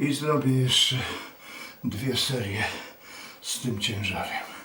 I zrobię jeszcze dwie serie z tym ciężarem.